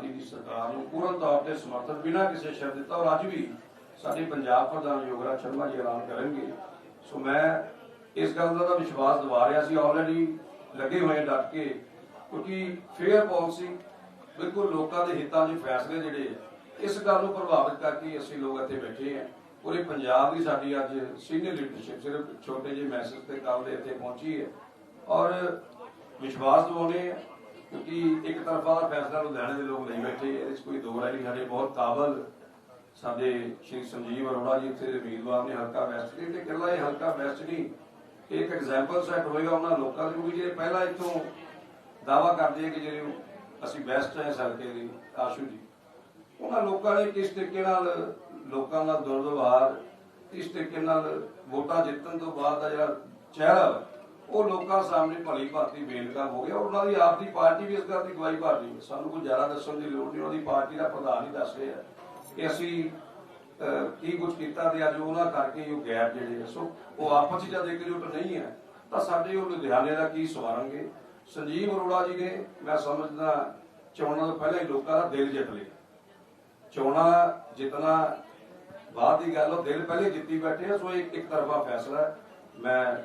Party ਦੀ ਸਰਕਾਰ ਨੂੰ ਪੂਰਨ ਤੌਰ ਤੇ ਸਮਰਥਨ ਬਿਨਾਂ ਕਿਸੇ ਸ਼ਰਤ ਦਿੱਤਾ ਔਰ ਅੱਜ ਵੀ ਸਾਡੇ ਪੰਜਾਬ ਪ੍ਰਧਾਨ ਯੋਗਰਾਜ ਸ਼ਰਮਾ ਜੀ ਐਲਾਨ ਕਰਨਗੇ। ਸੋ ਮੈਂ ਇਸ ਗੱਲ ਦਾ ਵਿਸ਼ਵਾਸ ਦਿਵਾ ਰਿਹਾ ਸੀ। ਆਲਰੇਡੀ ਲੱਗੇ ਹੋਏ ਡਟ ਕੇ, ਕਿਉਂਕਿ ਫੇਅਰ ਪਾਲਿਸੀ ਬਿਲਕੁਲ ਲੋਕਾਂ ਦੇ ਹਿੱਤਾਂ ਦੇ ਫੈਸਲੇ ਜਿਹੜੇ ਇਸ ਗੱਲ ਨੂੰ ਪ੍ਰਭਾਵਿਤ ਕਰਕੇ ਅਸੀਂ ਲੋਕ ਇੱਥੇ ਬੈਠੇ ਆ। ਪੂਰੇ ਪੰਜਾਬ ਦੀ ਸਾਡੀ ਅੱਜ ਸੀਨੀਅਰ ਲੀਡਰਸ਼ਿਪ ਸਿਰਫ ਛੋਟੇ ਜਿਹੇ ਮੈਸੇਜ ਤੇ ਕੱਲ ਦੇ ਇੱਥੇ ਪਹੁੰਚੀ ਹੈ। ਔਰ ਵਿਸ਼ਵਾਸ ਦਿਵਾਉਂਦੇ ਆ ਕਿਉਂਕਿ ਇੱਕ ਤਰਫਾ ਦਾ ਫੈਸਲਾ ਲੁਧਿਆਣੇ ਦੇ ਲੋਕ ਨਹੀਂ ਬੈਠੇ, ਇਹਦੇ 'ਚ ਕੋਈ ਦੋ ਰਾਏ ਨਹੀਂ, ਸਾਡੇ ਬਹੁਤ ਕਾਬਲ ਸਾਡੇ ਸ਼੍ਰੀ ਸੰਜੀਵ ਅਰੋੜਾ ਜੀ ਇੱਥੇ ਦੇ ਉਮੀਦਵਾਰ ਨੇ, ਹਲਕਾ ਵੈਸਟ ਦੇ, ਤੇ ਇਕੱਲਾ ਇਹ ਹਲਕਾ ਵੈਸਟ ਨਹੀਂ, ਇਹ ਇੱਕ ਐਗਜ਼ਾਮਪਲ ਸੈੱਟ ਹੋਏਗਾ ਉਹਨਾਂ ਲੋਕਾਂ ਦੇ ਵੀ ਜਿਹੜੇ ਪਹਿਲਾਂ ਇੱਥੋਂ ਦਾਵਾ ਕਰਦੇ ਆ ਕਿ ਜਿਹੜੇ ਅਸੀਂ ਬੈਸਟ ਹੈ ਇਸ ਹਲਕੇ ਦੇ, ਆਸ਼ੂ ਜੀ। ਉਹਨਾਂ ਲੋਕਾਂ ਨੇ ਕਿਸ ਤਰੀਕੇ ਨਾਲ ਲੋਕਾਂ ਦਾ ਦੁਰਵਿਵਹਾਰ, ਕਿਸ ਤਰੀਕੇ ਨਾਲ ਵੋਟਾਂ ਜਿੱਤਣ ਤੋਂ ਬਾਅਦ ਦਾ ਜਿਹੜਾ ਚਿਹਰਾ ਉਹ ਲੋਕਾਂ ਸਾਹਮਣੇ ਭਲੀ ਭਾਂਤੀ ਬੇਨਕਾਬ ਹੋ ਗਿਆ, ਉਹਨਾਂ ਦੀ ਆਪ ਦੀ ਪਾਰਟੀ ਵੀ ਇਸ ਗੱਲ ਦੀ ਗਵਾਹੀ ਭਰ ਰਹੀ ਹੈ। ਸਾਨੂੰ ਕੋਈ ਜ਼ਿਆਦਾ ਦੱਸਣ ਦੀ ਲੋੜ ਨਹੀਂ ਉਹਦੀ ਪਾਰਟੀ ਦਾ ਪ੍ਰਧਾਨ ਹੀ ਦੱਸ ਰਿਹਾ ਕਿ ਅਸੀਂ ਕੀ ਕੁਝ ਕੀਤਾ ਤੇ ਅੱਜ ਉਹਨਾਂ ਕਰਕੇ ਉਹ ਗੈਪ ਜਿਹੜੇ ਸੋ ਉਹ ਆਪਸ ਵਿੱਚ ਜਦ ਇਕਜੁੱਟ ਨਹੀਂ ਹੈ, ਤਾਂ ਸਾਡੇ ਉਹ ਲੁਧਿਆਣੇ ਦਾ ਕੀ ਸਵਾਰਨਗੇ ਸੰਜੀਵ ਅਰੋੜਾ ਜੀ ਨੇ, ਮੈਂ ਸਮਝਦਾ, ਚੋਣਾਂ ਤੋਂ ਪਹਿਲਾਂ ਹੀ ਲੋਕਾਂ ਦਾ ਦਿਲ ਜਿੱਤ ਲਿਆ। ਚੋਣਾਂ ਜਿੱਤਣਾ, ਬਾਅਦ ਦੀ ਗੱਲ, ਉਹ ਦਿਲ ਪਹਿਲੇ ਜਿੱਤੀ ਬੈਠੇ ਆ, ਸੋ ਇੱਕ ਇੱਕ ਤਰਫਾ ਫੈਸਲਾ ਮੈਂ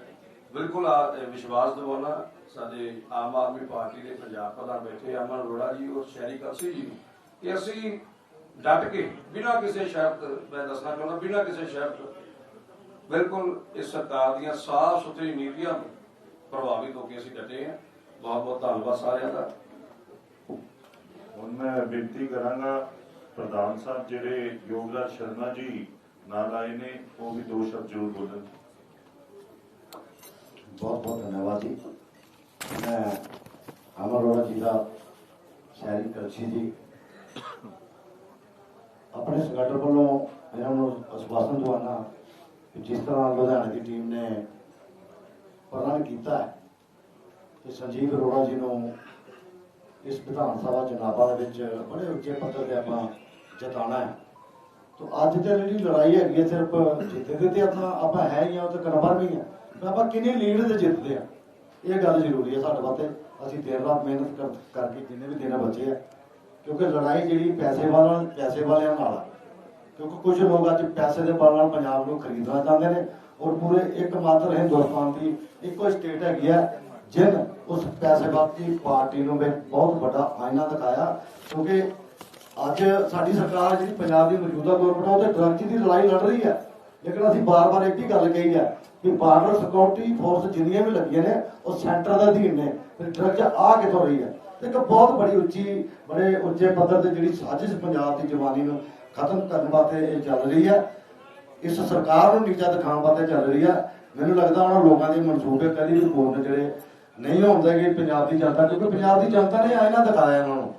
ਬਿਲਕੁਲ ਵਿਸ਼ਵਾਸ ਦਿਵਾਉਣਾ ਸਾਡੇ ਆਮ ਆਦਮੀ ਪਾਰਟੀ ਦੇ ਪੰਜਾਬ ਪ੍ਰਧਾਨ ਬੈਠੇ ਅਮਨ ਅਰੋੜਾ ਜੀ ਔਰ ਸ਼ਹਿਰੀ ਕਲਸੀ ਜੀ ਨੂੰ ਕਿ ਅਸੀਂ ਡਟ ਕੇ ਬਿਨਾਂ ਕਿਸੇ ਸ਼ਰਤ, ਮੈਂ ਦੱਸਣਾ ਚਾਹੁੰਦਾ, ਬਿਨਾਂ ਕਿਸੇ ਸ਼ਰਤ ਬਿਲਕੁਲ ਇਸ ਸਰਕਾਰ ਦੀਆਂ ਸਾਫ਼ ਸੁਥਰੀ ਨੀਤੀਆਂ ਨੂੰ ਪ੍ਰਭਾਵਿਤ ਹੋ ਕੇ ਅਸੀਂ ਡਟੇ ਹਾਂ ਬਹੁਤ ਬਹੁਤ ਧੰਨਵਾਦ ਸਾਰਿਆਂ ਦਾ। ਹੁਣ ਮੈਂ ਬੇਨਤੀ ਕਰਾਂਗਾ ਪ੍ਰਧਾਨ ਸਾਹਿਬ, ਜਿਹੜੇ ਯੋਗਰਾਜ ਸ਼ਰਮਾ ਜੀ ਨਾਲ ਆਏ ਨੇ, ਉਹ ਵੀ ਦੋ ਸ਼ਬਦ ਜ਼ਰੂਰ ਬੋਲਣ। ਬਹੁਤ ਬਹੁਤ ਧੰਨਵਾਦ ਜੀ। ਮੈਂ ਅਮਰ ਅਰੋੜਾ ਜੀ ਦਾ ਸ਼ਹਿਰੀ ਕਲਸੀ ਜੀ ਆਪਣੇ ਸੰਗਠਨ ਵੱਲੋਂ ਇਹਨਾਂ ਨੂੰ ਅਸਵਾਸਨ ਦਵਾਨਾ ਕਿ ਜਿਸ ਤਰ੍ਹਾਂ ਲੁਧਿਆਣੇ ਦੀ ਟੀਮ ਨੇ ਪ੍ਰਣ ਕੀਤਾ ਹੈ ਕਿ ਸੰਜੀਵ ਅਰੋੜਾ ਜੀ ਨੂੰ ਇਸ ਵਿਧਾਨ ਸਭਾ ਚੁਣਾਵਾਂ ਦੇ ਵਿੱਚ ਬੜੇ ਉੱਚੇ ਪੱਧਰ ਤੇ ਆਪਾਂ ਜਿਤਾਣਾ ਹੈ। ਤੋ ਅੱਜ ਤੇ ਜਿਹੜੀ ਲੜਾਈ ਹੈਗੀ ਹੈ, ਸਿਰਫ ਜਿੱਤਦੇ ਤੇ ਆਪਣਾ ਆਪਾਂ ਹੈ ਹੀ ਆ ਉਹ ਤੇ ਕਨਫਰਮ ਹੀ ਆ ਪਰ ਆਪਾਂ ਕਿੰਨੀ ਲੀਡ ਦੇ ਜਿੱਤਦੇ ਆ? ਇਹ ਗੱਲ ਜ਼ਰੂਰੀ ਹੈ ਸਾਡੇ ਵਾਸਤੇ। ਅਸੀਂ ਦਿਨ ਰਾਤ ਮਿਹਨਤ ਕਰਕੇ ਜਿੰਨੇ ਵੀ ਦਿਨ ਬਚੇ ਆ। ਕਿਉਂਕਿ ਲੜਾਈ ਜਿਹੜੀ ਪੈਸੇ ਵਾਲਾਂ, ਪੈਸੇ ਵਾਲਿਆਂ ਨਾਲ ਆ। ਕਿਉਂਕਿ ਕੁਝ ਲੋਕ ਅੱਜ ਪੈਸੇ ਦੇ ਬਲ ਨਾਲ ਪੰਜਾਬ ਨੂੰ ਖਰੀਦਣਾ ਚਾਹੁੰਦੇ ਨੇ ਔਰ ਪੂਰੇ ਇੱਕ ਮਾਤਰ ਹਿੰਦੁਸਤਾਨ ਦੀ ਇੱਕੋ ਸਟੇਟ ਹੈਗੀ ਆ, ਜਿਨ ਉਸ ਪੈਸੇਵਾਦੀ ਪਾਰਟੀ ਨੂੰ ਵੀ ਬਹੁਤ ਵੱਡਾ ਆਇਨਾ ਦਿਖਾਇਆ। ਕਿਉਂਕਿ ਅੱਜ ਸਾਡੀ ਸਰਕਾਰ ਜਿਹੜੀ ਪੰਜਾਬ ਦੀ ਮੌਜੂਦਾ ਗਵਰਨਮੈਂਟ ਆ ਉਹ ਤੇ ਡਰੱਗ ਦੀ ਲੜਾਈ ਲੜ ਰਹੀ ਹੈ ਲੇਕਿਨ ਅਸੀਂ ਬਾਰ-ਬਾਰ ਇੱਕ ਹੀ ਗੱਲ ਕਹੀ ਹੈ ਕਿ ਬਾਰਡਰ ਸਿਕਿਉਰਿਟੀ ਫੋਰਸ ਜਿੰਨੀਆਂ ਵੀ ਲੱਗੀਆਂ ਨੇ, ਉਹ ਸੈਂਟਰ ਦੇ ਅਧੀਨ ਨੇ। ਤੇ ਡਰੱਗ ਆ ਕਿੱਥੋਂ ਰਹੀ ਹੈ? ਇੱਕ ਬਹੁਤ ਬੜੀ ਉੱਚੀ, ਬੜੇ ਉੱਚੇ ਪੱਧਰ ਤੇ ਜਿਹੜੀ ਸਾਜ਼ਿਸ਼ ਪੰਜਾਬ ਦੀ ਜਵਾਨੀ ਨੂੰ ਖਤਮ ਕਰਨ ਵਾਸਤੇ ਇਹ ਚੱਲ ਰਹੀ ਹੈ। ਇਸ ਸਰਕਾਰ ਨੂੰ ਨੀਚਾ ਦਿਖਾਉਣ ਵਾਸਤੇ ਚੱਲ ਰਹੀ ਹੈ। ਮੈਨੂੰ ਲੱਗਦਾ ਉਹਨਾਂ ਲੋਕਾਂ ਦੇ ਮਨਸੂਬੇ ਕਦੀ ਵੀ ਪੂਰਨ ਜਿਹੜੇ ਨਹੀਂ ਹੁੰਦੇ ਕਿ ਪੰਜਾਬ ਦੀ ਜਨਤਾ, ਕਿਉਂਕਿ ਪੰਜਾਬ ਦੀ ਜਨਤਾ ਨੇ ਆਇਨਾ ਦਿਖਾਇਆ ਇਹਨਾਂ ਨੂੰ।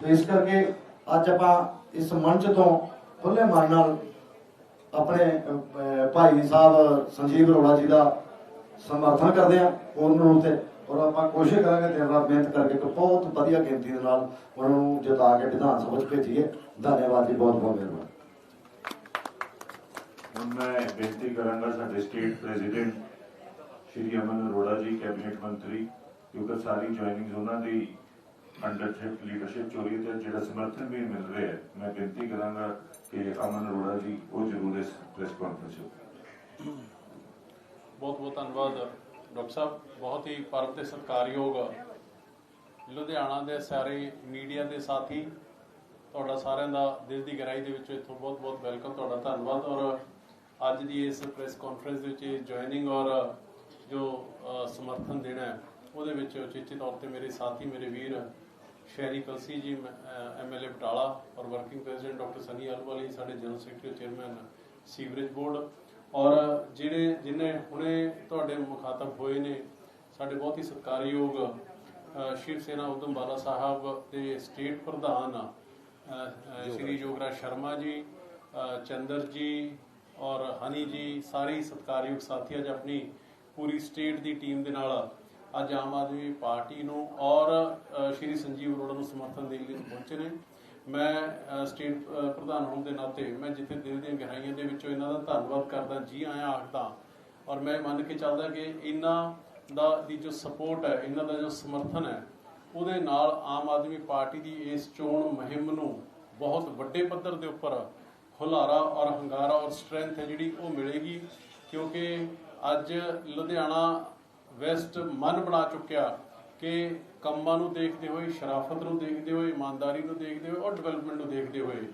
ਤੇ ਇਸ ਕਰਕੇ ਅੱਜ ਆਪਾਂ ਇਸ ਮੰਚ ਤੋਂ ਖੁੱਲੇ ਮਨ ਨਾਲ ਆਪਣੇ ਭਾਈ ਸਾਹਿਬ ਸੰਜੀਵ ਅਰੋੜਾ ਜੀ ਦਾ ਸਮਰਥਨ ਕਰਦੇ ਆ ਪੂਰਨ ਰੂਪ ਤੇ, ਔਰ ਆਪਾਂ ਕੋਸ਼ਿਸ਼ ਕਰਾਂਗੇ ਦਿਨ ਰਾਤ ਮਿਹਨਤ ਕਰਕੇ ਇੱਕ ਬਹੁਤ ਵਧੀਆ ਗਿਣਤੀ ਦੇ ਨਾਲ ਉਹਨਾਂ ਨੂੰ ਜਿਤਾ ਕੇ ਵਿਧਾਨ ਸਭਾ ਚ ਭੇਜੀਏ। ਧੰਨਵਾਦ ਜੀ, ਬਹੁਤ ਬਹੁਤ ਮਿਹਰਬਾਨੀ। ਮੈਂ ਬੇਨਤੀ ਕਰਾਂਗਾ ਸਾਡੇ state president Shri Aman Arora ji cabinet ਮੰਤਰੀ, ਕਿਉਂਕਿ ਸਾਰੀ ਜੁਆਇਨਿੰਗ ਉਹਨਾਂ ਦੀ ਅੰਡਰਸ਼ਿਪ ਲੀਡਰਸ਼ਿਪ ਚੋਰੀ ਤੇ ਜਿਹੜਾ ਸਮਰਥਨ ਵੀ ਮਿਲ ਰਿਹਾ ਹੈ, ਮੈਂ ਬੇਨਤੀ ਕਰਾਂਗਾ ਕਿ ਅਮਨ ਅਰੋੜਾ ਜੀ ਉਹ ਜ਼ਰੂਰ ਇਸ ਪ੍ਰੈਸ ਕਾਨਫਰੰਸ ਵਿੱਚ ਬਹੁਤ ਬਹੁਤ ਧੰਨਵਾਦ ਡਾਕਟਰ ਸਾਹਿਬ ਬਹੁਤ ਹੀ ਪਰਮ ਤੇ ਸਤਿਕਾਰਯੋਗ ਲੁਧਿਆਣਾ ਦੇ ਸਾਰੇ ਮੀਡੀਆ ਦੇ ਸਾਥੀ ਤੁਹਾਡਾ ਸਾਰਿਆਂ ਦਾ ਦਿਲ ਦੀ ਗਹਿਰਾਈ ਦੇ ਵਿੱਚੋਂ ਇੱਥੋਂ ਬਹੁਤ ਬਹੁਤ ਵੈਲਕਮ ਤੁਹਾਡਾ ਧੰਨਵਾਦ ਔਰ ਅੱਜ ਦੀ ਇਸ ਪ੍ਰੈਸ ਕਾਨਫਰੰਸ ਦੇ ਵਿੱਚ ਜੁਆਇਨਿੰਗ ਔਰ ਜੋ ਸਮਰਥਨ ਦੇਣਾ ਹੈ ਉਹਦੇ ਵਿੱਚ ਉਚੇਚੇ ਤੌਰ ਤੇ ਮੇਰੇ ਸਾਥੀ ਮੇਰੇ ਵੀਰ ਸ਼ਹਿਰੀ ਕਲਸੀ ਜੀ ਐਮਐਲਏ ਬਟਾਲਾ ਔਰ working president doctor Sunny Alwali ਸਾਡੇ general secretary chairman sewerage board ਔਰ ਜਿਹੜੇ ਜਿਨੇ ਹੁਣੇ ਤੁਹਾਡੇ ਮੁਖਾਤਬ ਹੋਏ ਨੇ ਸਾਡੇ ਬਹੁਤ ਹੀ ਸਤਿਕਾਰਯੋਗ ਸ਼ਿਵ ਸੈਨਾ ਉਦਮ ਬਾਲਾ ਸਾਹਿਬ ਦੇ ਸਟੇਟ ਪ੍ਰਧਾਨ ਸ਼੍ਰੀ ਯੋਗਰਾਜ ਸ਼ਰਮਾ ਜੀ ਚੰਦਰ ਜੀ ਔਰ ਹਨੀ ਜੀ ਸਾਰੇ ਸਤਿਕਾਰਯੋਗ ਸਾਥੀ ਅੱਜ ਆਪਣੀ ਪੂਰੀ ਸਟੇਟ ਦੀ ਟੀਮ ਦੇ ਨਾਲ ਅੱਜ ਆਮ ਆਦਮੀ ਪਾਰਟੀ ਨੂੰ ਔਰ ਸ਼੍ਰੀ ਸੰਜੀਵ ਅਰੋੜਾ ਨੂੰ ਸਮਰਥਨ ਦੇਣ ਲਈ ਪਹੁੰਚੇ ਨੇ। ਮੈਂ ਸਟੇਟ ਪ੍ਰਧਾਨ ਹੋਣ ਦੇ ਨਾਤੇ ਮੈਂ ਜਿੱਥੇ ਦਿਲ ਦੀਆਂ ਗਹਿਰਾਈਆਂ ਦੇ ਵਿੱਚੋਂ ਇਹਨਾਂ ਦਾ ਧੰਨਵਾਦ ਕਰਦਾ, ਜੀ ਆਇਆਂ ਆਖਦਾ। ਔਰ ਮੈਂ ਮੰਨ ਕੇ ਚੱਲਦਾ ਕਿ ਇਹਨਾਂ ਦਾ, ਦੀ ਜੋ ਸਪੋਰਟ ਹੈ, ਇਹਨਾਂ ਦਾ ਜੋ ਸਮਰਥਨ ਹੈ, ਉਹਦੇ ਨਾਲ ਆਮ ਆਦਮੀ ਪਾਰਟੀ ਦੀ ਇਸ ਚੋਣ ਮੁਹਿੰਮ ਨੂੰ ਬਹੁਤ ਵੱਡੇ ਪੱਧਰ ਦੇ ਉੱਪਰ ਹੁਲਾਰਾ ਔਰ ਹੰਗਾਰਾ ਔਰ ਸਟਰੈਂਥ ਹੈ ਜਿਹੜੀ ਉਹ ਮਿਲੇਗੀ। ਕਿਉਂਕਿ ਅੱਜ ਲੁਧਿਆਣਾ ਵੈਸਟ ਮਨ ਬਣਾ ਚੁੱਕਿਆ ਕਿ ਕੰਮਾਂ ਨੂੰ ਦੇਖਦੇ ਹੋਏ, ਸ਼ਰਾਫਤ ਨੂੰ ਦੇਖਦੇ ਹੋਏ, ਇਮਾਨਦਾਰੀ ਨੂੰ ਦੇਖਦੇ ਹੋਏ ਔਰ ਡਿਵੈਲਪਮੈਂਟ ਨੂੰ ਦੇਖਦੇ ਹੋਏ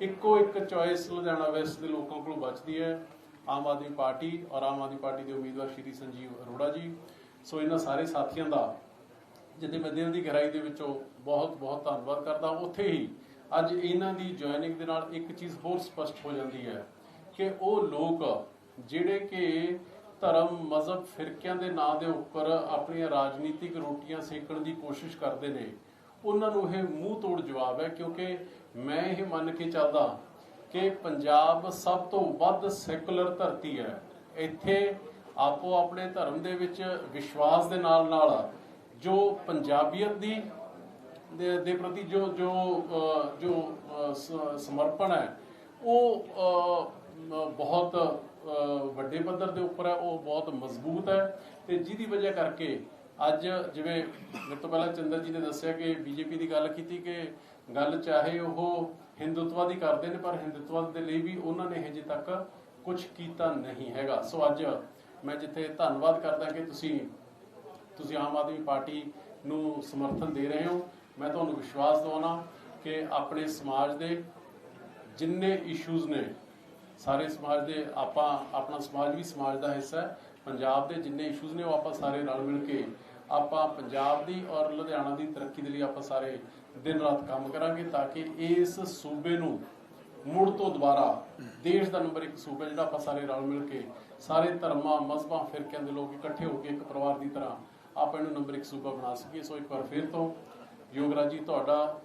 ਇੱਕੋ ਇੱਕ ਚੋਇਸ ਲੁਧਿਆਣਾ ਵੈਸਟ ਦੇ ਲੋਕਾਂ ਕੋਲ ਬਚਦੀ ਹੈ, ਆਮ ਆਦਮੀ ਪਾਰਟੀ ਔਰ ਆਮ ਆਦਮੀ ਪਾਰਟੀ ਦੇ ਉਮੀਦਵਾਰ ਸ਼੍ਰੀ ਸੰਜੀਵ ਅਰੋੜਾ ਜੀ। ਸੋ ਇਹਨਾਂ ਸਾਰੇ ਸਾਥੀਆਂ ਦਾ ਜਿਹਦੇ ਮੈਂ ਦਿਲ ਦੀ ਗਹਿਰਾਈ ਦੇ ਵਿੱਚੋਂ ਬਹੁਤ ਬਹੁਤ ਧੰਨਵਾਦ ਕਰਦਾ ਉੱਥੇ ਹੀ ਅੱਜ ਇਹਨਾਂ ਦੀ ਜੁਆਇਨਿੰਗ ਦੇ ਨਾਲ ਇੱਕ ਚੀਜ਼ ਹੋਰ ਸਪਸ਼ਟ ਹੋ ਜਾਂਦੀ ਹੈ ਕਿ ਉਹ ਲੋਕ ਜਿਹੜੇ ਕਿ ਧਰਮ, ਮਜ਼ਹਬ ਫਿਰਕਿਆਂ ਦੇ ਨਾਂ ਦੇ ਉੱਪਰ ਆਪਣੀਆਂ ਰਾਜਨੀਤਿਕ ਰੋਟੀਆਂ ਸੇਕਣ ਦੀ ਕੋਸ਼ਿਸ਼ ਕਰਦੇ ਨੇ। ਉਹਨਾਂ ਨੂੰ ਇਹ ਮੂੰਹ ਤੋੜ ਜਵਾਬ ਹੈ, ਕਿਉਂਕਿ ਮੈਂ ਇਹ ਮੰਨ ਕੇ ਚੱਲਦਾ ਕਿ ਪੰਜਾਬ ਸਭ ਤੋਂ ਵੱਧ ਸੈਕੂਲਰ ਧਰਤੀ ਹੈ। ਇੱਥੇ ਆਪੋ ਆਪਣੇ ਧਰਮ ਦੇ ਵਿੱਚ ਵਿਸ਼ਵਾਸ ਦੇ ਨਾਲ ਨਾਲ ਜੋ ਪੰਜਾਬੀਅਤ ਦੀ ਦੇ ਪ੍ਰਤੀ ਜੋ ਜੋ ਜੋ ਸਮਰਪਣ ਹੈ, ਉਹ ਬਹੁਤ ਵੱਡੇ ਪੱਧਰ ਦੇ ਉੱਪਰ ਹੈ, ਉਹ ਬਹੁਤ ਮਜ਼ਬੂਤ ਹੈ ਤੇ ਜਿਹਦੀ ਵਜ੍ਹਾ ਕਰਕੇ ਅੱਜ ਜਿਵੇਂ ਮੇਰੇ ਤੋਂ ਪਹਿਲਾਂ ਚੰਦਰ ਜੀ ਨੇ ਦੱਸਿਆ ਕਿ ਬੀਜੇਪੀ ਦੀ ਗੱਲ ਕੀਤੀ ਕਿ ਗੱਲ ਚਾਹੇ ਉਹ ਹਿੰਦੂਤਵਾ ਦੀ ਕਰਦੇ ਨੇ, ਪਰ ਹਿੰਦੂਤਵਾ ਦੇ ਲਈ ਵੀ ਉਹਨਾਂ ਨੇ ਹਜੇ ਤੱਕ ਕੁਝ ਕੀਤਾ ਨਹੀਂ ਹੈਗਾ। ਸੋ ਅੱਜ ਮੈਂ ਜਿੱਥੇ ਧੰਨਵਾਦ ਕਰਦਾ ਕਿ ਤੁਸੀਂ ਤੁਸੀਂ ਆਮ ਆਦਮੀ ਪਾਰਟੀ ਨੂੰ ਸਮਰਥਨ ਦੇ ਰਹੇ ਹੋ। ਮੈਂ ਤੁਹਾਨੂੰ ਵਿਸ਼ਵਾਸ ਦਿਵਾਉਣਾ ਕਿ ਆਪਣੇ ਸਮਾਜ ਦੇ ਜਿੰਨੇ ਇਸ਼ੂਜ਼ ਨੇ ਸਾਰੇ ਸਮਾਜ ਦੇ ਆਪਾਂ, ਆਪਣਾ ਸਮਾਜ ਵੀ ਸਮਾਜ ਦਾ ਹਿੱਸਾ ਹੈ। ਪੰਜਾਬ ਦੇ ਜਿੰਨੇ ਇਸ਼ੂਜ਼ ਨੇ ਉਹ ਆਪਾਂ ਸਾਰੇ ਰਲ ਮਿਲ ਕੇ ਆਪਾਂ ਪੰਜਾਬ ਦੀ ਔਰ ਲੁਧਿਆਣਾ ਦੀ ਤਰੱਕੀ ਦੇ ਲਈ ਆਪਾਂ ਸਾਰੇ ਦਿਨ ਰਾਤ ਕੰਮ ਕਰਾਂਗੇ ਤਾਂ ਕਿ ਇਸ ਸੂਬੇ ਨੂੰ ਮੁੜ ਤੋਂ ਦੁਬਾਰਾ ਦੇਸ਼ ਦਾ ਨੰਬਰ ਇੱਕ ਸੂਬਾ ਜਿਹੜਾ ਆਪਾਂ ਸਾਰੇ ਰਲ ਮਿਲ ਕੇ ਸਾਰੇ ਧਰਮਾਂ, ਮਜ਼ਹਬਾਂ, ਫਿਰਕਿਆਂ ਦੇ ਲੋਕ ਇਕੱਠੇ ਹੋ ਕੇ ਇੱਕ ਪਰਿਵਾਰ ਦੀ ਤਰ੍ਹਾਂ ਆਪਾਂ ਇਹਨੂੰ ਨੰਬਰ ਇੱਕ ਸੂਬਾ ਬਣਾ ਸਕੀਏ। ਸੋ ਇੱਕ ਵਾਰ ਫਿਰ ਤੋਂ ਯੋਗਰਾਜ ਜੀ, ਤੁਹਾਡਾ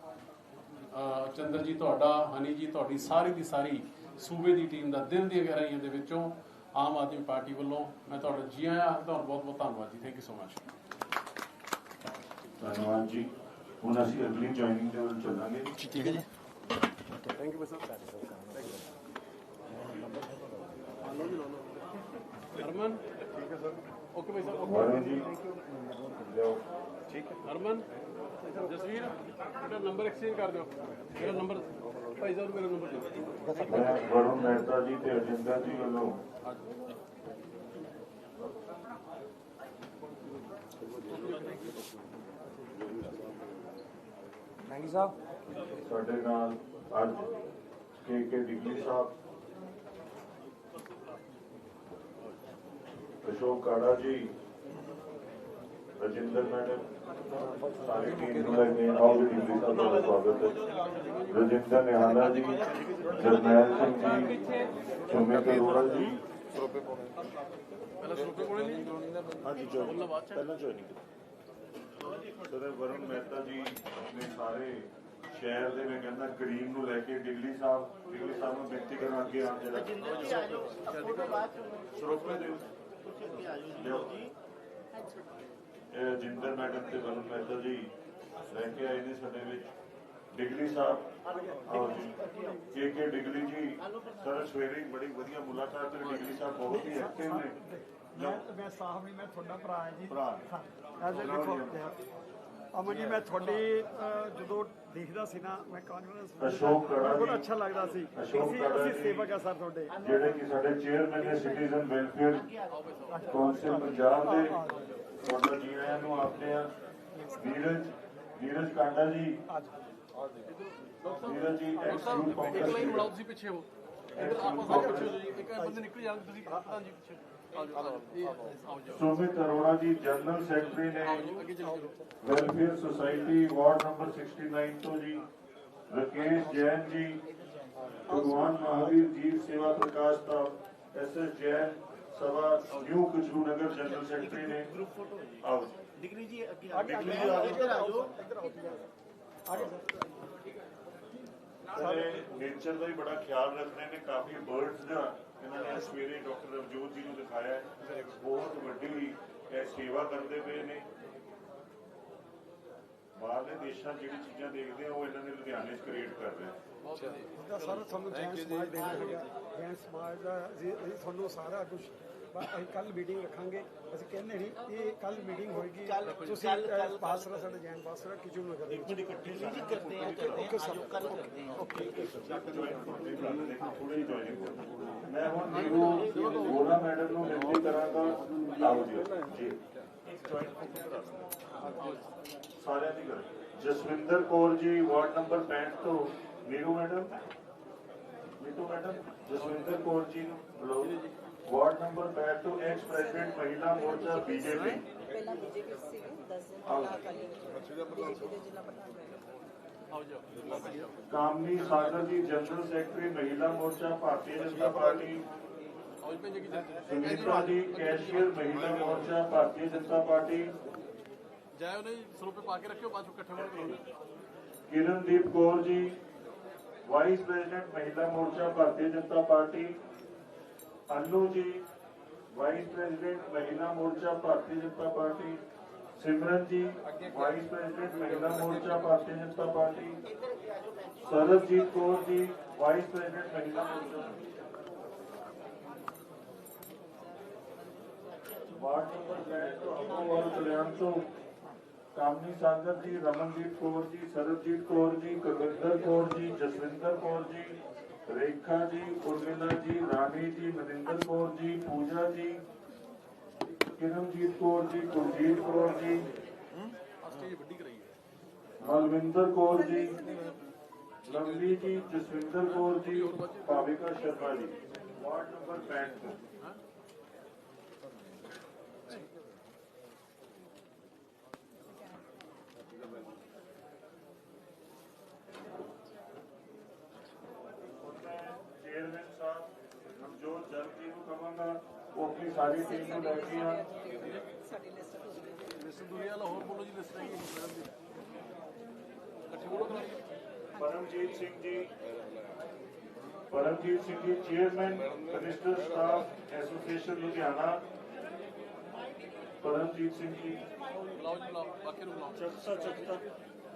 ਚੰਦਰ ਜੀ, ਤੁਹਾਡਾ, ਹਨੀ ਜੀ, ਤੁਹਾਡੀ ਸਾਰੀ ਦੀ ਸਾਰੀ ਸੂਬੇ ਦੀ ਟੀਮ ਦਾ ਦਿਲ ਦੀਆਂ ਗਹਿਰਾਈਆਂ ਦੇ ਵਿੱਚੋਂ ਆਮ ਆਦਮੀ ਪਾਰਟੀ ਵੱਲੋਂ ਮੈਂ ਤੁਹਾਡਾ ਜੀ ਆਇਆਂ ਆਖਦਾ ਬਹੁਤ ਬਹੁਤ ਧੰਨਵਾਦ ਜੀ। ਥੈਂਕ ਯੂ ਸੋ ਮਚ ਧੰਨਵਾਦ ਜੀ। ਹੁਣ ਅਸੀਂ ਅਗਲੀ ਜੁਆਇਨਿੰਗ ਦੇ ਵੱਲ ਚੱਲਾਂਗੇ। ਹਰਮਨ? ਠੀਕ ਹੈ ਸਰ ਓਕੇ ਭਾਈ ਸਾਹਿਬ ਵਰੁਣ ਜੀ ਲਿਓ ਹਰਮਨ ਜਸਵੀਰ ਮੇਰਾ ਨੰਬਰ ਐਕਸਚੇਂਜ ਕਰ ਦਿਓ ਮੇਰਾ ਨੰਬਰ ਭਾਈ ਸਾਹਿਬ ਮੇਰਾ ਨੰਬਰ ਦਿਓ ਮੈਂ ਵਰੁਣ ਮਹਿਤਾ ਜੀ ਤੇ ਅਜਿੰਦਰ ਜੀ ਵੱਲੋਂ ਮਹਿੰਗੀ ਸਾਹਿਬ ਸਾਡੇ ਨਾਲ ਅੱਜ ਕੇ ਕੇ ਡਿਗਰੀ ਸਾਹਿਬ ਅਸ਼ੋਕ ਕਾੜਾ ਜੀ ਰਜਿੰਦਰ ਮੈਡਮ ਸਾਰੀ ਟੀਮ ਨੂੰ ਲੈ ਕੇ ਆਓ ਜੀ ਡਿਗਰੀ ਸਾਹਿਬ ਦਾ ਸਵਾਗਤ ਹੈ। ਰਜਿੰਦਰ ਨਿਹਾਲਾ ਜੀ ਜਰਨੈਲ ਸਿੰਘ ਜੀ ਸੁਮਿਤ ਅਰੋੜਾ ਜੀ। ਪਹਿਲਾਂ ਸੋਪੇ ਕੋਲੇ ਨਹੀਂ? ਹਾਂਜੀ ਜੋਇਨ ਪਹਿਲਾਂ ਜੋਇਨ ਸਰ ਵਰੁਣ ਮਹਿਤਾ ਜੀ ਆਪਣੇ ਸਾਰੇ ਸ਼ਹਿਰ ਦੇ ਮੈਂ ਕਹਿੰਦਾ ਗਰੀਬ ਨੂੰ ਲੈ ਕੇ ਡਿਗਲੀ ਸਾਹਿਬ ਡਿਗਲੀ ਸਾਹਿਬ ਨੂੰ ਬੇਨਤੀ ਕਰਨ ਅੱਗੇ ਆਉਣ ਜਰਾ ਸਰੋਪੇ ਦੇ ਲਿਓ ਇਹ ਜਿੰਦਰ ਮੈਡਮ ਤੇ ਵਰੁਣ ਮਹਿਤਾ ਜੀ ਲੈ ਕੇ ਆਏ ਨੇ ਸਾਡੇ ਵਿੱਚ। ਡਿਗਲੀ ਸਾਹਿਬ ਆਓ ਜੀ। ਕੇ ਕੇ ਡਿਗਲੀ ਜੀ ਸਰ ਸਵੇਰੇ ਬੜੀ ਵਧੀਆ ਮੁਲਾਕਾਤ ਤੇ ਡਿਗਲੀ ਸਾਹਿਬ ਬਹੁਤ ਹੀ ਐਕਟਿਵ ਨੇ। ਮੈਂ ਮੈਂ ਸਾਹਿਬ ਨਹੀਂ ਮੈਂ ਤੁਹਾਡਾ ਭਰਾ ਹਾਂ ਜੀ। ਭਰਾ। ਹਾਂ ਦੇਖੋ ਅਮਨ ਜੀ ਮੈਂ ਤੁਹਾਡੀ ਜਦੋਂ ਦੇਖਦਾ ਸੀ ਨਾ ਮੈਂ ਕਾਨਫਰੰਸ ਅਸ਼ੋਕ ਕੜਾ ਬਹੁਤ। ਅੱਛਾ ਲੱਗਦਾ ਸੀ। ਅਸੀਂ ਅਸੀਂ। ਸੇਵਕ ਆ ਸਰ ਤੁਹਾਡੇ। ਜਿਹੜੇ ਕਿ ਸਾਡੇ ਚੇਅਰਮੈਨ ਨੇ ਸਿਟੀਜ਼ਨ ਵੈਲਫੇਅਰ ਕੌਂਸਲ ਪੰਜਾਬ ਦੇ ਤੁਹਾਡਾ ਜੀ ਆਇਆਂ ਨੂੰ ਆਪਦੇ ਆ। ਨੀਰਜ ਨੀਰਜ ਕਾਂਡਾ ਜੀ। ਨੀਰਜ ਜੀ ਐਕਸ ਲਾਈਨ ਕਾਂਗਰਸ ਬਣਾਓ ਤੁਸੀਂ ਪਿੱਛੇ ਹੋ। ਇੱਧਰ ਆਪਾਂ ਸਾਰੇ ਪਿੱਛੇ ਹੋ ਜਾਓ ਜੀ। ਇੱਕ ਬੰਦੇ ਨਿਕਲ ਜਾਣ ਤੁਸੀਂ ਹਾਂ ਜੀ ਪਿੱਛੇ ਆਓ ਜੀ ਇਹ ਆਓ ਜੀ। ਸੁਮਿਤ ਅਰੋੜਾ ਜੀ ਜਨਰਲ ਸੈਕਟਰੀ ਨੇ। ਵੈਲਫੇਅਰ ਸੁਸਾਇਟੀ ਵਾਰਡ ਨੰਬਰ 69 ਤੋਂ ਜੀ। ਰਕੇਸ਼ ਜੈਨ ਜੀ। ਭਗਵਾਨ ਮਹਾਵੀਰ ਜੀਵ ਸੇਵਾ ਪ੍ਰਕਾਸ਼ ਦਾ ਐਸ ਐਸ ਜੈਨ। ਸਭਾ new Kachru Nagar general secretary ਨੇ। ਆਓ। ਡਿਗਰੀ ਜੀ ਅੱਗੇ ਇੱਧਰ ਆ ਜਾਓ। ਇੱਧਰ ਆਓ ਆਗੇ। ਸਾਰੇ ਨੇਚਰ ਦਾ ਹੀ ਬੜਾ ਖਿਆਲ ਰੱਖਦੇ ਨੇ। ਕਾਫੀ ਬਰਡਸ ਦਾ ਇਹਨਾਂ ਨੇ ਸਵੇਰੇ ਡਾਕਟਰ ਰਵਜੋਤ ਜੀ ਨੂੰ ਦਿਖਾਇਆ। ਬਹੁਤ ਵੱਡੀ ਇਹ ਸੇਵਾ ਕਰਦੇ ਪਏ ਨੇ। ਬਾਹਰਲੇ ਦੇਸ਼ਾਂ ਜਿਹੜੀ ਚੀਜ਼ਾਂ ਦੇਖਦੇ ਆ ਉਹ ਇਹਨਾਂ ਨੇ ਲੁਧਿਆਣੇ 'ਚ ਕ੍ਰੀਏਟ ਕਰ ਰਹੇ ਆ ਦਾ ਸਾਰਾ ਤੁਹਾਨੂੰ ਜੈਨ ਸਮਾਜ ਦੇਣਾ ਹੈਗਾ ਜੈਨ ਸਮਾਜ ਦਾ ਤੁਹਾਨੂੰ ਸਾਰਾ ਕੁਝ ਪਰ ਅਸੀਂ ਕੱਲ ਮੀਟਿੰਗ ਰੱਖਾਂਗੇ। ਅਸੀਂ ਕਹਿੰਦੇ ਨਹੀਂ ਇਹ ਕੱਲ ਮੀਟਿੰਗ ਹੋਏਗੀ। ਤੁਸੀਂ ਬਾਸਰਾ ਸਾਡੇ ਜੈਨ ਬਾਸਰਾ ਕਿਚੂ ਨਗਰ ਦੇ ਵਿੱਚ। ਜੀ ਕਰਦੇ ਆ ਕਰਦੇ ਆ ਆਜੋ ਕੱਲ ਕਰਦੇ ਆ ਥੋੜੀ ਜੁਆਇਨਿੰਗ ਮੈਂ ਹੁਣ ਨੀਰੂ ਗੋਰਾ ਮੈਡਮ ਨੂੰ ਬੇਨਤੀ ਕਰਾਂਗਾ ਆਓ ਜੀ ਜੀ ਸਾਰਿਆਂ ਦੀ ਗੱਲ ਜਸਵਿੰਦਰ ਕੌਰ ਜੀ ਵਾਰਡ ਨੰਬਰ 65 ਤੋਂ ਨੀਰੂ ਮੈਡਮ ਨੀਤੂ ਮੈਡਮ ਜਸਵਿੰਦਰ ਕੌਰ ਜੀ ਨੂੰ ਬੁਲਾਓ। ਵਾਰਡ ਨੰਬਰ 65 ਤੋਂ ਐਕਸ ਪ੍ਰੈਜ਼ੀਡੈਂਟ ਮਹਿਲਾ ਮੋਰਚਾ ਬੀਜੇਪੀ ਪਹਿਲਾਂ ਬੀਜੇਪੀ ਸੀ 10 ਦਿਨ ਪਹਿਲਾਂ ਅਕਾਲੀ ਬੀਜੇਪੀ ਦੇ ਜ਼ਿਲ੍ਹਾ ਪ੍ਰਧਾਨ ਰਹੇ ਆਓ ਜਾਓ ਕਾਮਨੀ ਸਾਗਰ ਜੀ ਜਨਰਲ ਸੈਕਟਰੀ ਮਹਿਲਾ ਮੋਰਚਾ ਭਾਰਤੀ ਜਨਤਾ ਪਾਰਟੀ ਆਓ ਜੀ ਭੈਣ ਜੀ ਕੀ ਚੱਲਦਾ ਸੁਨੀਤਾ ਜੀ ਕੈਸ਼ੀਅਰ ਮਹਿਲਾ ਮੋਰਚਾ ਭਾਰਤੀ ਜਨਤਾ ਪਾਰਟੀ ਜਾਇਓ ਨਹੀਂ ਸਰੂਪੇ ਪਾ ਕੇ ਰੱਖਿਓ ਬਾਅਦ ਚੋਂ ਇਕੱਠੇ ਹੋਣ ਕਰੋਗੇ ਕਿਰਨਦੀਪ ਕੌਰ ਜੀ ਵਾਈਸ ਪ੍ਰੈਜ਼ੀਡੈਂਟ ਮਹਿਲਾ ਮੋਰਚਾ ਭਾਰਤੀ ਜਨਤਾ ਪਾਰਟੀ ਅਨੂ ਜੀ ਵਾਈਸ ਪ੍ਰੈਜ਼ੀਡੈਂਟ ਮਹਿਲਾ ਮੋਰਚਾ ਭਾਰਤੀ ਜਨਤਾ ਪਾਰਟੀ ਸਿਮਰਨ ਜੀ ਵਾਈਸ ਪ੍ਰੈਜ਼ੀਡੈਂਟ ਮਹਿਲਾ ਮੋਰਚਾ ਭਾਰਤੀ ਰੇਖਾ ਜੀ ਉਰਮਿਲਾ ਜੀ, ਰਾਣੀ ਜੀ, ਮਨਿੰਦਰ ਕੌਰ ਜੀ, ਪੂਜਾ ਜੀ, ਕਿਰਨਜੀਤ ਕੌਰ ਜੀ ਕੁਲਜੀਤ ਕੌਰ ਜੀ ਆ ਮਲਵਿੰਦਰ ਕੌਰ ਜੀ, ਲਵਲੀ ਜੀ, ਜਸਵਿੰਦਰ ਕੌਰ ਜੀ, ਭਾਵਿਕਾ ਸ਼ਰਮਾ ਜੀ। ਵਾਰਡ ਨੰਬਰ 65 ਤੋਂ ਚੇਅਰਮੈਨ ਸਾਹਿਬ ਨਵਜੋਤ ਜਲ ਜੀ ਨੂੰ ਕਹਾਂਗਾ ਉਹ ਆਪਣੀ ਸਾਰੀ ਟੀਮ ਨੂੰ ਲੈ ਕੇ ਆਉਣ ਸਾਡੀ ਲਿਸਟ ਹੋ ਗਈ ਲਿਸਟ ਦੁਨੀਆ ਵਾਲਾ ਹੋਰ ਬੋਲੋ ਜੀ ਲਿਸਟ ਹੈਗੀ ਮੈਡਮ ਦੀ ਇਕੱਠੇ ਬੋਲੋ ਕਰਾਂਗੇ ਪਰਮਜੀਤ ਸਿੰਘ ਜੀ ਪਰਮਜੀਤ ਸਿੰਘ ਜੀ ਚੇਅਰਮੈਨ ਕਨਿਸਟਰ ਸਟਾਫ ਐਸੋਸੀਏਸ਼ਨ ਲੁਧਿਆਣਾ ਪਰਮਜੀਤ ਸਿੰਘ ਜੀ ਬੁਲਾਓ ਜੀ ਬੁਲਾਓ ਬਾਕੀ ਨੂੰ ਬੁਲਾਓ ਚੱਕਤਾ ਚੱਕਤਾ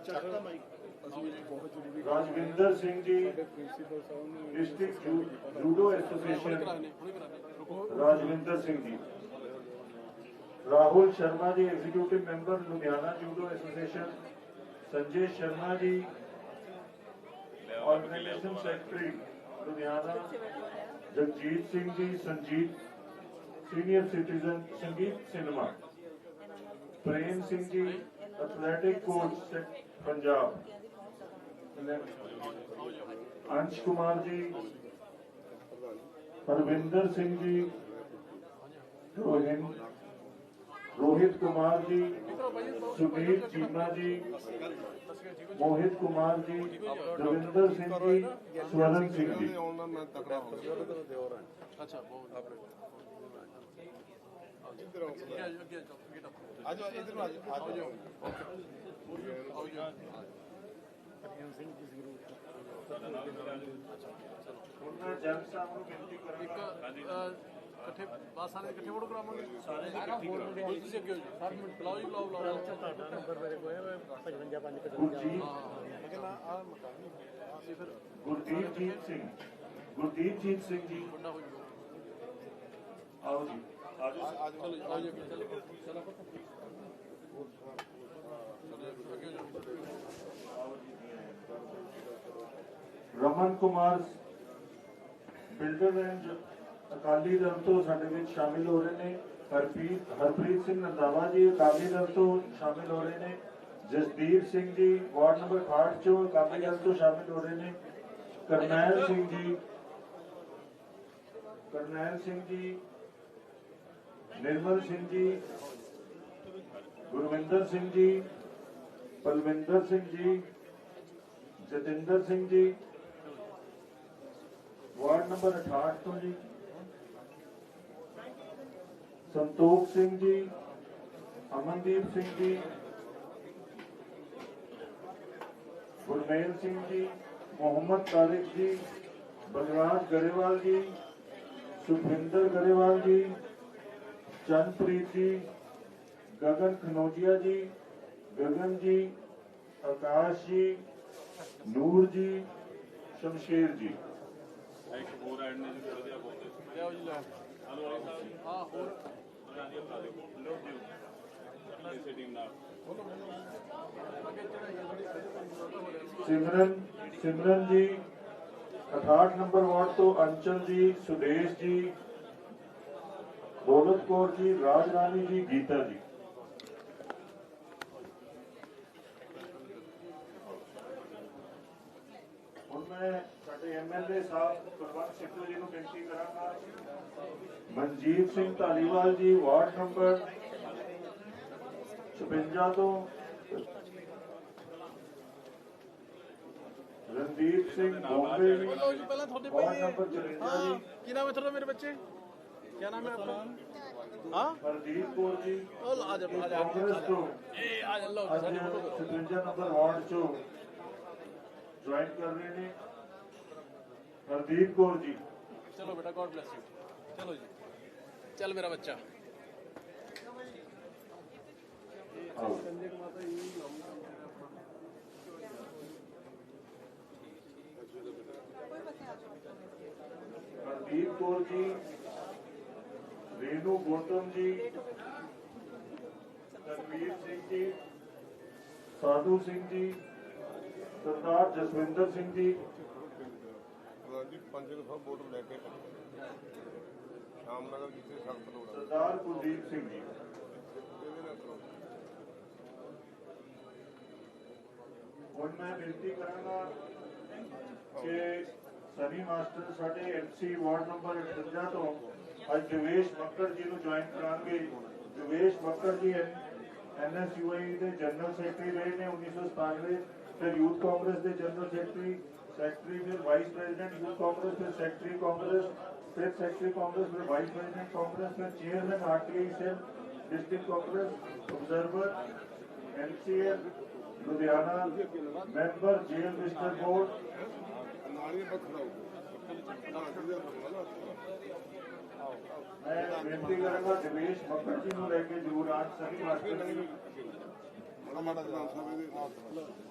ਚੱਕਤਾ ਮਾਈ ਆਓ ਜੀ ਰਾਜਵਿੰਦਰ ਸਿੰਘ ਜੀ ਡਿਸਟ੍ਰਿਕਟ ਜੂ- ਜੂਡੋ ਹੁਣੇ ਐਸੋਸੀਏਸ਼ਨ ਕਰਾਣੇ ਹੁਣੇ ਕਰਾਣੇ ਰੁਕੋ Rajwinder Singh ji Rahul Sharma ji executive member Ludhiana judo association Sanjay Sharma ji organisation secretary Ludhiana, Jagjit Singh ji, Sanjeet senior citizen Sangeet cinema Prem Singh ji athletic coach Punjab ਅੰਸ਼ ਕੁਮਾਰ ਜੀ ਪਰਵਿੰਦਰ ਸਿੰਘ ਜੀ ਰੋਹਿਤ ਰੋਹਿਤ ਕੁਮਾਰ ਜੀ ਸੁਨੀਲ ਚੀਮਾ ਜੀ ਮੋਹਿਤ ਕੁਮਾਰ ਜੀ ਦਵਿੰਦਰ ਸਿੰਘ ਜੀ ਸਵਰਨ ਸਿੰਘ ਜੀ। ਅੱਛਾ ਬਹੁਤ ਆਪਣੇ ਇੱਧਰ ਆਓ ਅੱਗੇ ਆਓ ਅੱਗੇ ਆਓ ਅੱਗੇ ਆਓ ਆਜੋ ਇਧਰ ਨੂੰ ਆਜੋ ਆਓ ਜਾਓ ਆਓ ਜੀ ਹੁਣ ਮੈਂ ਜਨ ਸਾਹਿਬ ਨੂੰ ਬੇਨਤੀ ਕਰਾਂਗਾ। ਇਕੱਠੇ ਬਸ ਸਾਰੇ ਇਕੱਠੇ ਫੋਟੋ ਕਰਾਵਾਂਗੇ? ਸਾਰੇ ਇਕੱਠੇ ਤੁਸੀਂ ਅੱਗੇ ਹੋ ਜੀ ਸੱਤ ਮਿੰਟ ਬੁਲਾਓ ਜੀ ਬੁਲਾਓ ਬੁਲਾਓ। ਗੁਰਜੀਤ ਅਸੀਂ ਫਿਰ ਗੁਰਦੀਪ ਜੀਤ ਸਿੰਘ ਗੁਰਦੀਪ ਜੀਤ ਸਿੰਘ ਜੀ। ਵੱਡਾ ਹੋ ਜਾਊਗਾ। ਆਓ ਜੀ ਆਜੋ ਚਲੋ ਜੀ, ਆਓ ਜੀ ਅੱਗੇ ਚਲੋ ਚਲੋ ਚਲੋ ਅੱਗੇ ਹੋ ਜਾਓ ਅਕਾਲੀ ਦਲ ਤੋਂ ਸਾਡੇ ਵਿੱਚ ਸ਼ਾਮਿਲ ਹੋ ਰਹੇ ਨੇ ਹਰਪ੍ਰੀਤ ਹਰਪ੍ਰੀਤ ਸਿੰਘ ਰੰਧਾਵਾ ਜੀ ਅਕਾਲੀ ਦਲ ਤੋਂ ਸ਼ਾਮਿਲ ਹੋ ਰਹੇ ਨੇ, ਜਸਦੀਪ ਸਿੰਘ ਜੀ ਵਾਰਡ ਨੰਬਰ 68 ਚੋਂ ਅਕਾਲੀ ਦਲ ਤੋਂ ਸ਼ਾਮਿਲ ਹੋ ਰਹੇ ਨੇ, ਕਰਨੈਲ ਸਿੰਘ ਜੀ, ਕਰਨੈਲ ਸਿੰਘ ਜੀ, ਨਿਰਮਲ ਸਿੰਘ ਜੀ, ਗੁਰਵਿੰਦਰ ਸਿੰਘ ਜੀ ਪਲਵਿੰਦਰ ਸਿੰਘ ਜੀ, ਜਤਿੰਦਰ ਸਿੰਘ ਜੀ, ਵਾਰਡ ਨੰਬਰ 68 ਤੋਂ ਜੀ। ਸੰਤੋਖ ਸਿੰਘ ਜੀ ਅਮਨਦੀਪ ਸਿੰਘ ਜੀ ਗੁਰਮੇਲ ਸਿੰਘ ਜੀ ਮੁਹੰਮਦ ਤਾਰਿਕ ਜੀ ਬਲਰਾਜ ਗਰੇਵਾਲ ਜੀ ਸੁਖਵਿੰਦਰ ਗਰੇਵਾਲ ਜੀ ਚੰਨਪ੍ਰੀਤ ਜੀ ਗਗਨ ਖਨੋਜੀਆ ਜੀ ਗਗਨ ਜੀ ਆਕਾਸ਼ ਜੀ ਨੂਰ ਜੀ ਸ਼ਮਸ਼ੇਰ ਜੀ। ਲਿਆਓ ਜੀ ਲਿਆਓ ਹਾਂ ਹੋਰ। ਸਿਮਰਨ ਸਿਮਰਨ ਜੀ 68 ਨੰਬਰ ਵਾਰਡ ਤੋਂ ਅੰਚਲ ਜੀ ਸੁਦੇਸ਼ ਜੀ ਦੌਲਤ ਕੌਰ ਜੀ ਰਾਜ ਰਾਣੀ ਜੀ ਗੀਤਾ ਜੀ ਹੁਣ ਮੈਂ ਸਾਡੇ ਐਮਐਲਏ ਸਾਹਿਬ ਕੁਲਵੰਤ ਸਿੱਧੂ ਜੀ ਨੂੰ ਬੇਨਤੀ ਕਰਾਂਗਾ ਮਨਜੀਤ ਸਿੰਘ ਧਾਲੀਵਾਲ ਜੀ ਵਾਰਡ ਨੰਬਰ 56 ਤੋਂ ਰਣਦੀਪ ਸਿੰਘ ਬੋਂਬੇ ਜੀ ਲਓ ਜੀ ਪਹਿਲਾਂ ਤੁਹਾਡੇ ਵਾਰਡ ਭਾਈ ਨੰਬਰ 54 ਹਾਂ ਜੀ ਕੀ ਨਾਮ ਹੈ ਤੁਹਾਡਾ ਮੇਰੇ ਬੱਚੇ ਕੀ ਨਾਮ ਹੈ ਆਪਣਾ ਹਾਂ ਹਰਦੀਪ ਕੌਰ ਜੀ ਉਹ ਆ ਜਾ ਆ ਜਾ ਕਾਂਗਰਸ ਤੋਂ ਇਹ ਆ ਜਾ ਲਓ ਅੱਜ ਸਾਡੀ ਫੋਟੋ 57 ਨੰਬਰ ਵਾਰਡ ਚੋਂ ਜੁਆਇਨ ਕਰ ਰਹੇ ਨੇ ਹਰਦੀਪ ਕੌਰ ਜੀ ਚਲੋ ਬੇਟਾ ਗੋਡ ਬlesਸ ਯੂ ਚਲੋ ਜੀ ਚੱਲ ਮੇਰਾ ਬੱਚਾ। ਆਓ ਹਰਦੀਪ ਕੌਰ ਜੀ ਰੇਨੂ ਗੌਤਮ ਜੀ ਤਨਵੀਰ ਸਿੰਘ ਜੀ ਸਾਧੂ ਸਿੰਘ ਜੀ ਸਰਦਾਰ ਜਸਵਿੰਦਰ ਸਿੰਘ ਜੀ। ਜੀ ਪੰਜ ਸਭ ਵੋਟ ਲੈ ਕੇ। ਸ਼ਾਮ ਜਿੱਥੇ ਸਖਤ ਲੋੜ ਹੈ ਸਰਦਾਰ ਕੁਲਦੀਪ ਸਿੰਘ ਜੀ। ਹੁਣ ਮੈਂ ਬੇਨਤੀ ਕਰਾਂਗਾ ਕਿ ਸਨੀ ਮਾਸਟਰ ਸਾਡੇ ਐਮਸੀ ਵਾਰਡ ਨੰਬਰ 58 ਤੋਂ ਅੱਜ ਦਿਵੇਸ਼ ਮੱਕੜ ਜੀ ਨੂੰ ਜੁਆਇਨ ਕਰਾਂਗੇ। ਦਿਵੇਸ਼ ਮੱਕੜ ਜੀ ਐਨਐਸਯੂਆਈ ਦੇ ਜਨਰਲ ਸੈਕਟਰੀ ਰਹੇ ਨੇ 1997 ਫਿਰ ਯੂਥ ਕਾਂਗਰਸ ਦੇ ਜਨਰਲ ਸੈਕਟਰੀ ਸੈਕਟਰੀ, ਫਿਰ ਵਾਈਸ ਪ੍ਰੈਜ਼ੀਡੈਂਟ, ਯੂਥ ਕਾਂਗਰਸ, ਫਿਰ ਸੈਕਟਰੀ ਕਾਂਗਰਸ, ਫਿਰ ਸੈਕਟਰੀ ਕਾਂਗਰਸ, ਫਿਰ ਵਾਈਸ ਪ੍ਰੈਜ਼ੀਡੈਂਟ ਕਾਂਗਰਸ, ਫਿਰ chairman RTI cell, district Congress observer MCA Ludhiana, member jail visitor board. ਮੈਂ ਬੇਨਤੀ ਕਰਾਂਗਾ ਦਿਵੇਸ਼ ਮੱਕੜ ਜੀ ਨੂੰ ਲੈ ਕੇ ਜ਼ਰੂਰ ਆਜ ਸਨੀ ਮਾਸਟਰ ਮਾੜਾ ਮਾੜਾ ਜਨਾਬ ਸਾਹਿਬ ਇਹਦੇ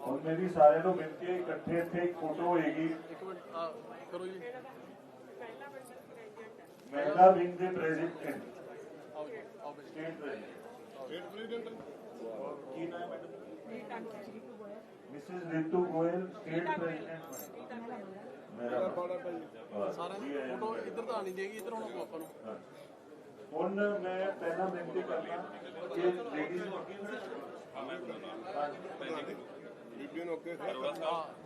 ਔਰ ਮੇਰੀ ਸਾਰਿਆਂ ਨੂੰ ਬੇਨਤੀ ਹੈ ਇਕੱਠੇ ਇੱਥੇ ਇੱਕ ਫੋਟੋ ਹੋਏਗੀ। ਇੱਕ ਮਿੰਟ ਕਰੋ ਜੀ। ਮਹਿਲਾ ਵਿੰਗ ਦੇ ਪ੍ਰੈਜ਼ੀਡੈਂਟ ਸਟੇਟ ਪ੍ਰੈਜ਼ੀਡੈਂਟ ਕੀ ਨਾਮ ਹੈ madam? Mrs Ritu Goel state president ਮੇਰਾ ਸਾਰਾ ਫੋਟੋ ਇੱਧਰ ਤਾਂ ਨਹੀਂ ਦੇਗੀ ਇੱਧਰ ਹੁਣ ਆਪਾਂ ਨੂੰ। ਹੁਣ ਮੈਂ ਪਹਿਲਾਂ ਬੇਨਤੀ ਕਰਨਾ ਕਿ ਲੇਡੀਜ਼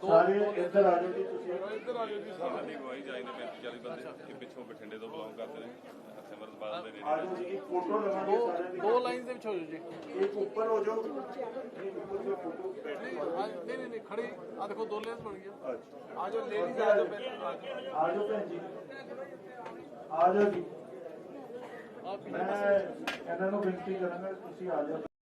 ਦੋ ਸਾਰੇ ਇੱਧਰ ਆ ਜਾਓ ਜੀ ਤੁਸੀਂ। ਇੱਧਰ ਆ ਜਾਓ ਜੀ ਸਾਰੇ। ਦੀ ਅਗਵਾਈ ਜਾਈ ਨੇ 40 ਬੰਦੇ ਇਹ ਪਿੱਛੋਂ ਬਠਿੰਡੇ ਤੋਂ ਬਿਲੋਂਗ ਕਰਦੇ ਨੇ। ਸਿਮਰਤਪਾਲ ਦੇ ਆ ਜਾਓ ਜੀ ਇੱਕ ਫੋਟੋ ਲਵਾਂਗੇ ਦੋ ਸਾਰਿਆਂ ਦੀ। ਦੋ ਲਾਈਨਸ ਦੇ ਵਿੱਚ ਹੋ ਜਾਓ ਜੀ। ਇੱਕ ਉੱਪਰ ਹੋ ਜਾਓ। ਇੱਕ ਉੱਪਰ ਸੇ ਫੋਟੋ ਨਹੀਂ ਨਹੀਂ ਨਹੀਂ ਨਹੀਂ ਖੜੀ। ਆ ਦੇਖੋ ਦੋ ਲਾਈਨਸ ਬਣ ਗਈਆਂ। ਅੱਛਾ। ਆ ਜਾਓ ਲੇਡੀਜ਼ ਆ ਜਾਓ ਆ ਜਾਓ ਭੈਣ ਜੀ। ਆ ਜਾਓ ਜੀ। ਮੈਂ ਇਹਨਾਂ ਨੂੰ ਬੇਨਤੀ ਕਰਾਂਗਾ ਤੁਸੀਂ ਆ ਜਾਓ।